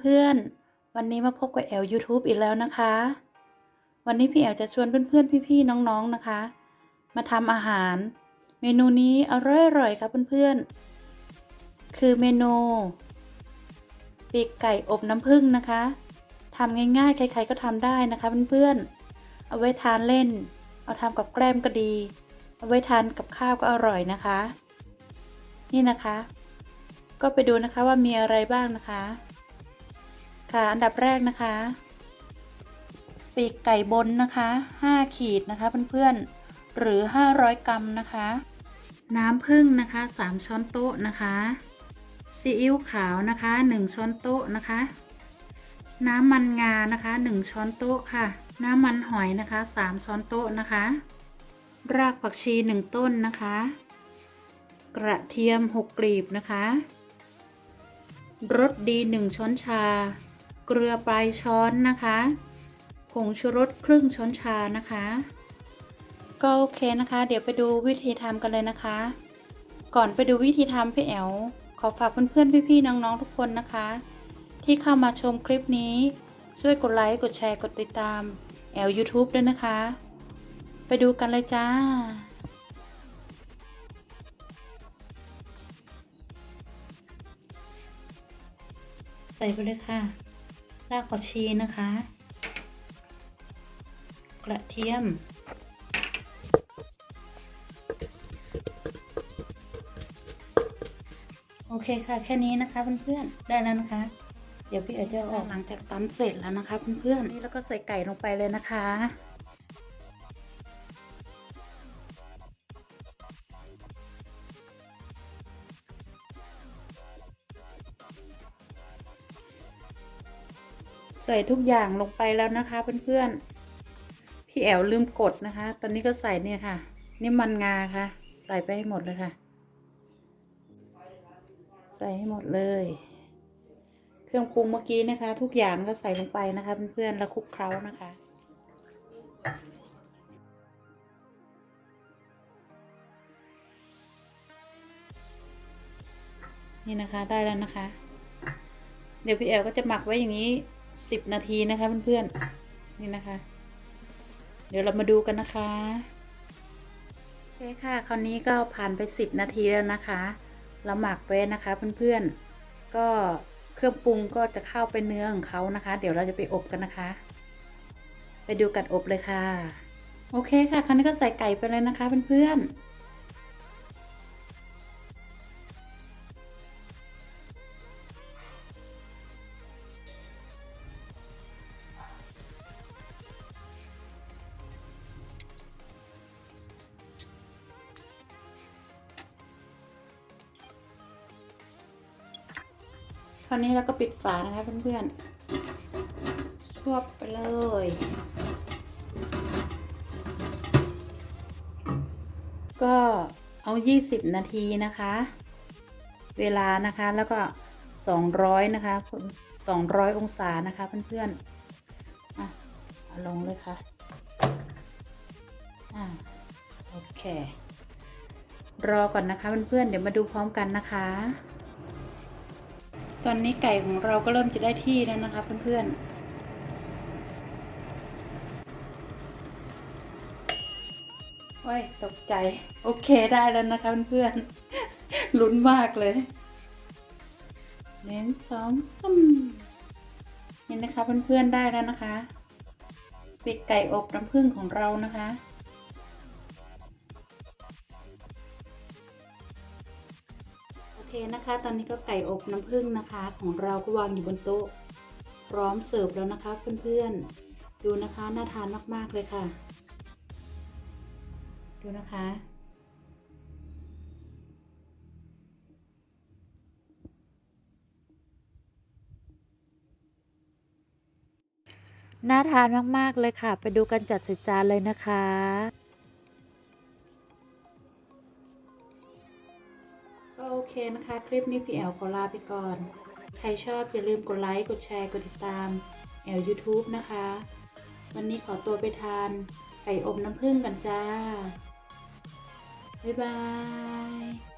เพื่อนๆ วันนี้มาพบกับแอล YouTube อีกแล้วนะคะ วันนี้พี่แอลจะชวนเพื่อนๆ พี่ๆ น้องๆ นะคะ มาทำอาหาร เมนูนี้อร่อยๆครับเพื่อนๆ คือเมนูปีกไก่อบน้ำผึ้งนะคะทำง่ายๆ ใครๆ ก็ทำได้นะคะเพื่อนๆ เอาไว้ทานเล่น เอาทำกับแกล้มก็ดี เอาไว้ทานกับข้าวก็อร่อยนะคะ นี่นะคะ ก็ไปดูนะคะว่ามีอะไรบ้างนะคะ ค่ะ อันดับแรกนะคะ ปีกไก่บนนะคะ 5 ขีดนะคะเพื่อนๆ หรือ 500 กรัมนะคะ น้ำผึ้งนะคะ 3 ช้อนโต๊ะนะคะซีอิ๊วขาวนะคะ 1 ช้อนโต๊ะนะคะ น้ำมันงานะคะ 1 ช้อนโต๊ะค่ะ น้ำมันหอยนะคะ 3 ช้อนโต๊ะนะคะ รากผักชี 1 ต้นนะคะ กระเทียม 6กลีบนะคะรสดี 1 ช้อนชา เกลือปลายช้อนนะคะผงชูรสครึ่งช้อนชานะคะ ก็โอเคนะคะ เดี๋ยวไปดูวิธีทำกันเลยนะคะ ก่อนไปดูวิธีทำพี่แอลขอฝากเพื่อนๆพี่ๆน้องๆทุกคนนะคะ ที่เข้ามาชมคลิปนี้ช่วยกดไลค์กดแชร์กดติดตามแอล YouTube ด้วยนะคะ ไปดูกันเลยจ้าใส่ไปเลยค่ะ รากผักชีนะคะ กระเทียม โอเคค่ะ แค่นี้นะคะเพื่อนๆ ได้แล้วนะคะ เดี๋ยวพี่เอ๋จะออกหลังจากตำเสร็จแล้วนะคะเพื่อนๆนี่แล้วก็ใส่ไก่ลงไปเลยนะคะ ใส่ทุกอย่างลงไปแล้วนะคะเพื่อนๆ พี่แอวลืมกดนะคะ ตอนนี้ก็ใส่เนี่ยค่ะ นี่มันงาค่ะ ใส่ไปให้หมดเลยค่ะ ใส่ให้หมดเลย เครื่องปรุงเมื่อกี้นะคะ ทุกอย่างก็ใส่ลงไปนะคะเพื่อนๆ แล้วคลุกเคล้านะคะนี่นะคะได้แล้วนะคะ เดี๋ยวพี่แอลก็จะหมักไว้อย่างนี้ สิบนาทีนะคะเพื่อนๆนี่นะคะ เดี๋ยวเรามาดูกันนะคะโอเคค่ะ คราวนี้ก็ผ่านไปสิบนาทีแล้วนะคะ เราหมักไว้นะคะเพื่อนๆ ก็เครื่องปรุงก็จะเข้าไปเนื้อของเขานะคะ เดี๋ยวเราจะไปอบกันนะคะ ไปดูกันอบเลยค่ะ โอเคค่ะ คราวนี้ก็ใส่ไก่ไปเลยนะคะเพื่อนๆ คราวนี้เราก็ปิดฝานะคะเพื่อนๆชวบไปเลยก็เอา 20 นาทีนะคะ เวลานะคะแล้วก็ 200 นะคะ 200 องศานะคะเพื่อนๆอะเอาลงเลยค่ะอ่าโอเค รอก่อนนะคะเพื่อนๆเดี๋ยวมาดูพร้อมกันนะคะ ตอนนี้ไก่ของเราก็เริ่มจะได้ที่แล้วนะคะเพื่อนๆโอ้ยตกใจ โอเคได้แล้วนะคะเพื่อนๆลุ้นมากเลยเน้นสองซ้ำนี่นะคะเพื่อนๆได้แล้วนะคะปีกไก่อบน้ำผึ้งของเรานะคะ นะคะ ตอนนี้ก็ไก่อบน้ำผึ้งนะคะ ของเราก็วางอยู่บนโต๊ะ พร้อมเสิร์ฟแล้วนะคะเพื่อนๆ ดูนะคะน่าทานมากๆเลยค่ะ ดูนะคะ น่าทานมากๆเลยค่ะ ไปดูกันจัดใส่จานเลยนะคะ ก็โอเคนะคะ คลิปนี้พี่แอลขอลาไปก่อน ใครชอบอย่าลืมกดไลค์ กดแชร์ กดติดตาม แอล YouTube นะคะ วันนี้ขอตัวไปทานไก่อบน้ำผึ้งกันจ้า บ๊ายบาย